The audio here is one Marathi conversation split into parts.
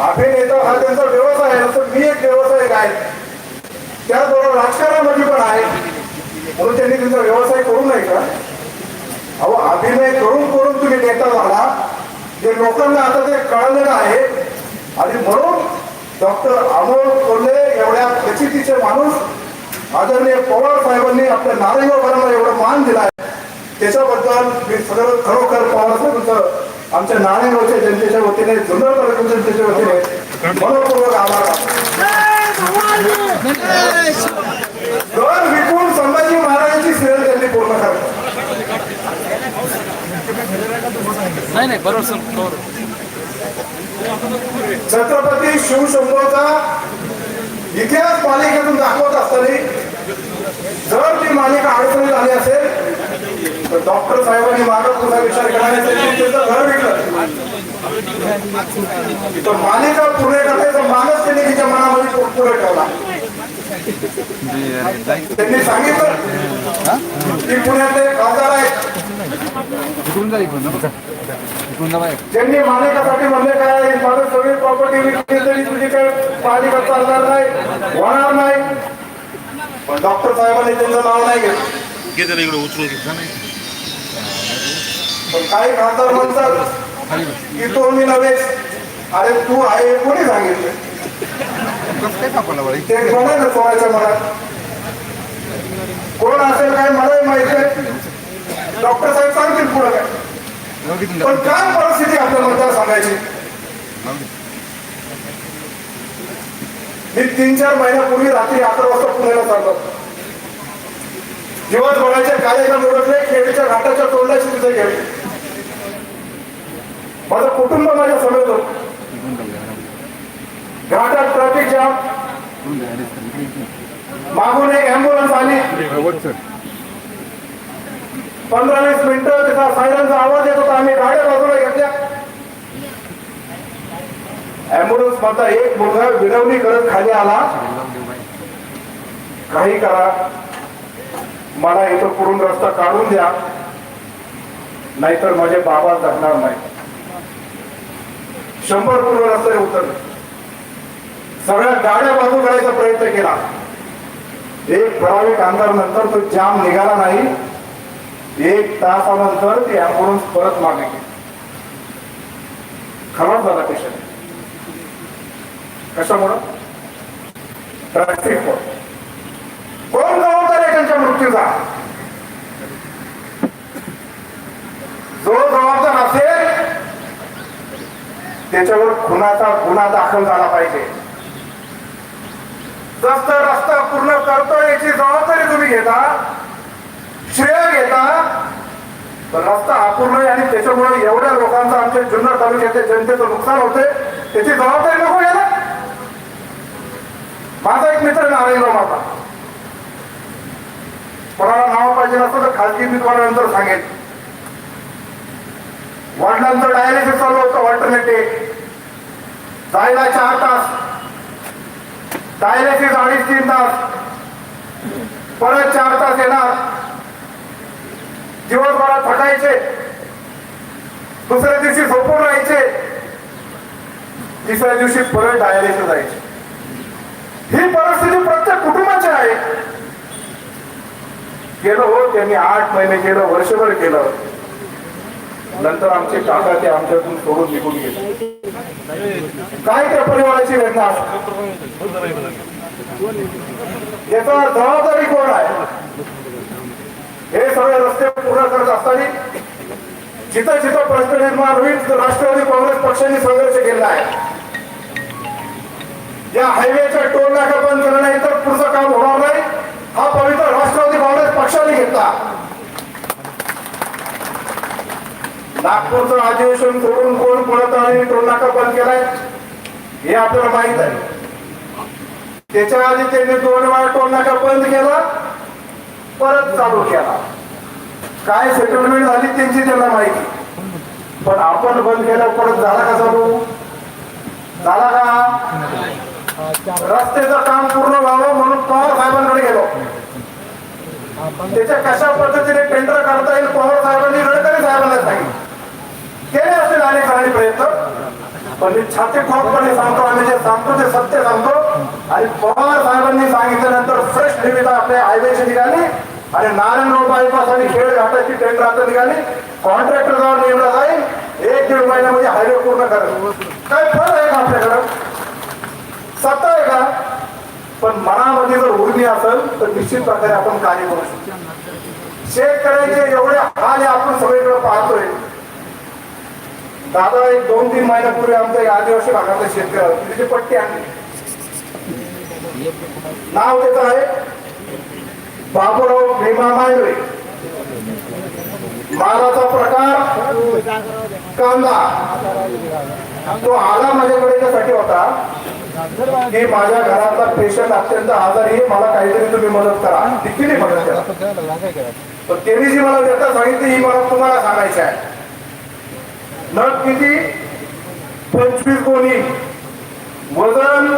अभिनेता हा त्यांचा व्यवसाय आहे तर मी एक व्यवसायिक आहे. त्याचबरोबर राजकारणामध्ये पण आहे. म्हणून त्यांनी त्यांचा व्यवसाय करू नये का? अहो अभिनय करून करून तुम्ही नेता झाला. जे लोकांना आता ते कळलेलं आहे. आणि म्हणून डॉक्टर अमोल कोल्हे एवढ्या प्रचितीचे माणूस आदरणीय पवार साहेबांनी आपल्या नारायणरावांना एवढं मान दिला आहे त्याच्याबद्दल मी सगळं खरोखर पवार साहेबांचं आमच्या नारायणगावच्या जनतेच्या वतीने जुन्नर तालुक्याच्या जनतेच्या वतीने मनपूर्वक आभार. घर विकून संभाजी महाराजांची सिरियल त्यांनी पूर्ण करतो नाही नाही बरोबर छत्रपती शिवशंभूचा इतिहास मालिकेतून दाखवत असताना जर ती मालिका अडचणीत आली असेल तर डॉक्टर साहेबांनी मागं पुन्हा विचार करण्यासाठी त्याचं घर विकलं. तर मालिका पुढे करायचा मानच त्यांनी तिच्या मनामध्ये पुढे ठेवला. त्यांनी सांगितलं की पुण्यातले खासदार आहेत. ज्यांनी मालिकासाठी म्हणले काय माझं सगळी प्रॉपर्टी विकली तरी तुझी काय मालिका चालणार नाही? होणार नाही. पण डॉक्टर साहेबांनी त्यांचं नाव नाही घेतलं. इकडे उचलून घे पण काही खासदार म्हणतात की तो मी नव्हे अरे तू आहे कोणी सांगितलं? ते कोणा ना कोणाच्या मनात. कोण असेल काय मलाही माहिती आहे डॉक्टर साहेब सांगतील पुढं काय. पण. काय परिस्थिती आपल्या मतदार सांगायची. मी तीन चार महिन्यापूर्वी रात्री अकरा वाजता पुण्याला चाललो. दिवसभराचे कार्यक्रम उरकले खेडीच्या घाटाच्या तोंडाशी तिथे गेले. माझं कुटुंब माझ्या समेत होत घाटात ट्रॅफिक जाम मागून एक अँब्युलन्स आली. पंधरा वीस मिनिटं त्याचा सायरनचा आवाज येत होता. आम्ही गाड्या बाजूला घेतल्या. अँब्युलन्स मधला एक मुलगा विनवणी करत खाली आला. काही करा. मला इथं पुरून रस्ता काढून द्या. नाहीतर माझे बाबा जगणार नाही शंभर पूर्व रस्ते उतरले. सगळ्या गाड्या बाजू करायचा प्रयत्न केला. एक ठराविक नंतर तो जाम निघाला नाही. एक तासानंतर ते अँब्युलन्स परत मागे केली खराब झाला पेशंट कशामुळं? ट्रॅफिक कोण जबाबदार आहे त्यांच्या मृत्यूचा जो जबाबदार असेल त्याच्यावर खुनाचा गुन्हा दाखल झाला पाहिजे. जसं रस्ता पूर्ण करतो याची जबाबदारी तुम्ही घेता श्रेय घेता तर रस्ता अपूर्ण आहे आणि त्याच्यामुळे एवढ्या लोकांचं आमच्या जुन्नर तालुक्याच्या जनतेचं नुकसान होते त्याची जबाबदारी नको घ्यायला. माझा एक मित्र नारायणराव माझा कोणाला नाव पाहिजे नसतं तर खाजगी मी तुम्हाला नंतर सांगेन वडिलांचं डायलिसिस चालू होतं ऑल्टरनेटिव्ह जायला चार तास डायलिसिस अडीच तीन तास. परत चार तास येणार. दिवसभरात थकायचे. दुसऱ्या दिवशी झोपून राहायचे. तिसऱ्या दिवशी परत डायलिसिस जायचे. ही परिस्थिती प्रत्येक कुटुंबाची आहे. केलं हो त्यांनी आठ महिने केलं वर्षभर केलं. नंतर आमचे काका ते आमच्यातून सोडून निघून गेले. काय त्या परिवाराची वेदना याचा जबाबदारी कोण आहे? हे सगळे रस्ते पूर्ण करत असताना जिथं जिथं प्रश्न निर्माण होईल तिथं राष्ट्रवादी काँग्रेस पक्षाने संघर्ष केला आहे. या हायवेच्या टोल नाका बंद करणं नाही तर पुढचं काम होणार नाही हा पवित्र राष्ट्रवादी काँग्रेस पक्षाने घेतला नागपूरचं अधिवेशन सोडून कोण पडत आणि टोल नाका बंद केलाय? हे आपल्याला माहीत आहे. त्याच्या आधी त्यांनी दोन वेळा टोल नाका बंद केला परत चालू केला. काय सेटलमेंट झाली त्यांची त्यांना माहिती. पण आपण बंद केला परत झाला का चालू झाला का? रस्त्याचं काम पूर्ण व्हावं म्हणून पवार साहेबांकडे गेलो. त्याच्या कशा पद्धतीने टेंडर काढता येईल पवार साहेबांनी गडकरी साहेबांना सांगितलं. केले असतील अनेक अनेक प्रयत्न. पण मी छाती ठोकपणे सांगतो आम्ही जे सांगतो ते सत्य सांगतो. आणि पवार साहेबांनी सांगितल्यानंतर फ्रेश निविदा आपल्या हायवेची निघाली. आणि नारायण बायपास आणि खेळ घाटाची टेंडर आता निघाली. कॉन्ट्रॅक्टर जाऊन नेमला जाईल. एक दीड महिन्यामध्ये हायवे पूर्ण करेल. काय फळ आहे का आपल्याकडं? सत्ता आहे का? पण मनामध्ये जर उर्मी असेल तर निश्चित प्रकारे आपण कार्य करू शकतो. शेतकऱ्याचे एवढे हाल हे आपण सगळीकडे पाहतोय. दादा एक दोन तीन महिन्यापूर्वी आमच्या या आदिवासी भागातल्या शेतकऱ्याला तिथे पट्टी आणली. नाव त्याचं आहे? बाबूराव भीमा मायरे मालाचा प्रकार कांदा. तो आला माझ्याकडे याच्यासाठी होता. की माझ्या घरातला पेशंट अत्यंत आजारी आहे. मला काहीतरी तुम्ही मदत करा. ती मदत करा. तर त्यांनी जी मला व्यथा सांगितली ही मला तुम्हाला सांगायची आहे. नग किती? पंचवीस कोणी वजन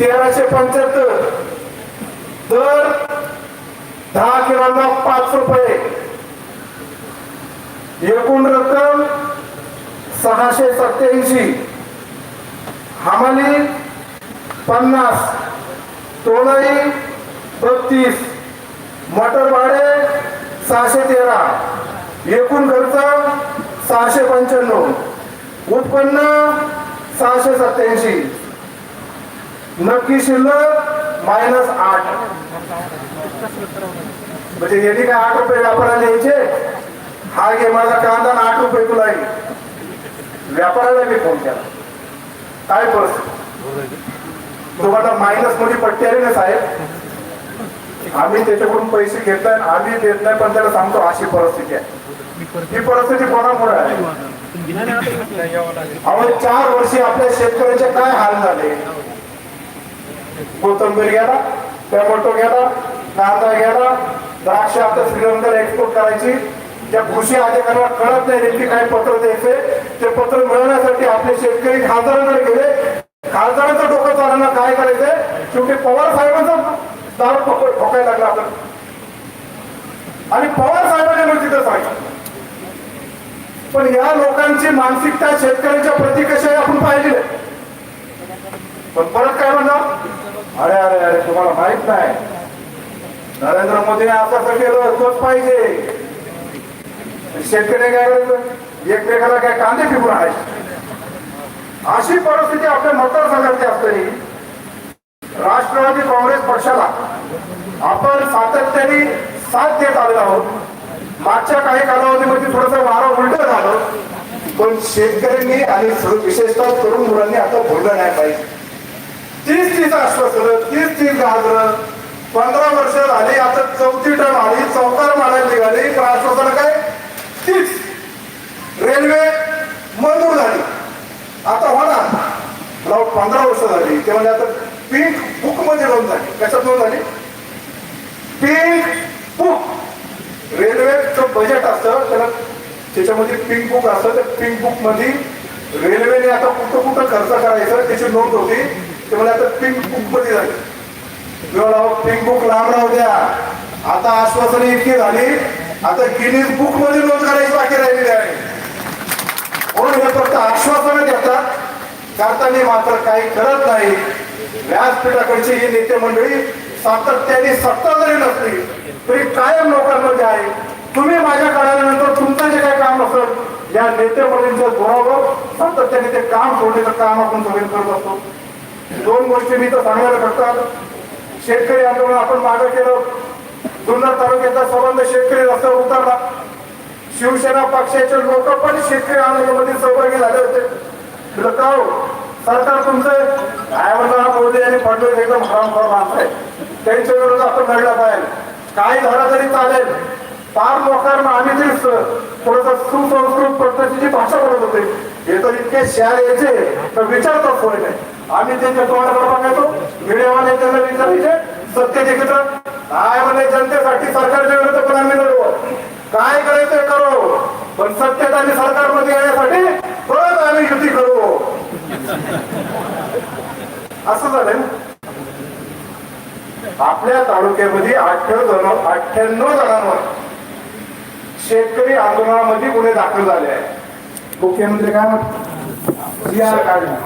तेराशे पंच्याहत्तर. दर दहा किलोला पाच रुपये. एकूण रक्कम सहाशे सत्याऐंशी. हमाली पन्नास. तोलाई बत्तीस. मटर भाडे सहाशे तेरा. एकूण खर्च सहाशे पंच्याण्णव. उत्पन्न सहाशे सत्याऐंशी नक्की शिल्लक मायनस आठ. म्हणजे यांनी काय आठ रुपये व्यापाराला द्यायचे? हा घे माझा कांदा आठ रुपये तुला येईल व्यापाराला मी फोन केला. काय परिस्थिती? तुम्हाला मायनसमध्ये पट्टी आली ना साहेब? आम्ही त्याच्याकडून पैसे घेत नाही आम्ही देत नाही पण त्याला सांगतो अशी परिस्थिती आहे. ही परिस्थिती कोणामुळे आहे? अहो चार वर्षी आपल्या शेतकऱ्याचे काय हाल झाले? कोथंबीर गेला टोमॅटो गेला कांदा गेला द्राक्ष आता श्रीलंकेला एक्सपोर्ट करायची. त्या कृषी अधिकाऱ्याला कळत नाही नेमकी काय पत्र द्यायचे. ते पत्र मिळवण्यासाठी आपले शेतकरी खासदारांकडे गेले. खासदारांचं डोकं चालवणं काय करायचंय? शेवटी पवार साहेबांचं दार ठोकायला लागला आपण आणि पवार साहेबांनी मग तिथं सांगितलं. पण या लोकांची मानसिकता शेतकऱ्यांच्या प्रती कशी आहे आपण पाहिली? पण परत काय म्हणणार? अरे अरे अरे तुम्हाला माहीत नाही. नरेंद्र मोदीने असं असं केलं तोच पाहिजे. शेतकरी काय करायचं? एकमेकाला काय कांदे फिरून आहे अशी परिस्थिती आपल्या मतदारसंघाची असताना राष्ट्रवादी काँग्रेस पक्षाला आपण सातत्याने साथ देत आलेलो आहोत. मागच्या काही कालावधीमध्ये थोडंसं वारं उलट झालं. पण शेतकऱ्यांनी आणि विशेषतः तरुण मुलांनी आता बोललं नाही पाहिजे. तीस तीस आश्वासन तीस तीस गाजर पंधरा वर्ष झाली आता चौथी टर्म आली चौकार मारायला निघाली पण आश्वासन काय? तीच. रेल्वे मंजूर झाली. आता होणार मला पंधरा वर्ष झाली. ते म्हणजे आता पिंक बुकमध्ये नोंद झाली. कशात नोंद झाली? पिंक बुक रेल्वेचं बजेट असतं त्याला त्याच्यामध्ये पिंक बुक असतं त्या पिंक बुकमध्ये रेल्वेने आता कुठं कुठं खर्च करायचं त्याची नोंद होती. ते मला आता पिंक बुकमध्ये झाली पिंक बुक लांब राहू द्या. आता आश्वासन इतकी झाली आता गिनीज बुकमध्ये नोंद करायची बाकी राहिलेली आहे. म्हणून हे फक्त आश्वासन देतात. करताना मात्र काही करत नाही. व्यासपीठाकडची ही नेते मंडळी सातत्याने सत्ता जरी नसली तरी कायम लोकांमध्ये आहे. तुम्ही माझ्या कळाल्यानंतर तुमचं जे काही काम असेल या नेते मंडळींच्या जोरावर सातत्याने ते काम सोडण्याचं काम आपण सगळे करत असतो. दोन गोष्टी मी तर सांगायला करतात. शेतकरी आंदोलन आपण मागं केलं. जुन्नर तालुक्याचा संबंध शेतकरी रस्त्यावर उतरला. शिवसेना पक्षाचे लोक पण शेतकरी आंदोलनामध्ये सहभागी झाले होते. म्हटलं का हो? सरकार तुमचं काय मोदी आणि फडणवीस एकदम हरामखोर माणसं आहे त्यांच्या विरोधात आपण लढला पाहिजे काही झालं तरी चालेल. फार लोकांना आम्ही तरी थोडस सुसंस्कृत पद्धतीची भाषा बोलत होते. हे तर इतके शहर यायचे तर विचारतात सोय नाही आम्ही त्यांच्या तोंडाकडे बघायचो मीडियावाले त्यांना विचारायचे सत्य देखील काय म्हणे जनतेसाठी सरकारच्या विरुद्ध पण आम्ही लढू काय करायचं करू. पण सत्तेत आणि सरकारमध्ये येण्यासाठी परत आम्ही युती करू. असं झालंय आपल्या तालुक्यामध्ये अठ्ठ्याण्णव जण अठ्ठ्याण्णव जणांवर शेतकरी आंदोलनामध्ये गुन्हे दाखल झाले आहे मुख्यमंत्री काय म्हणतात? काढला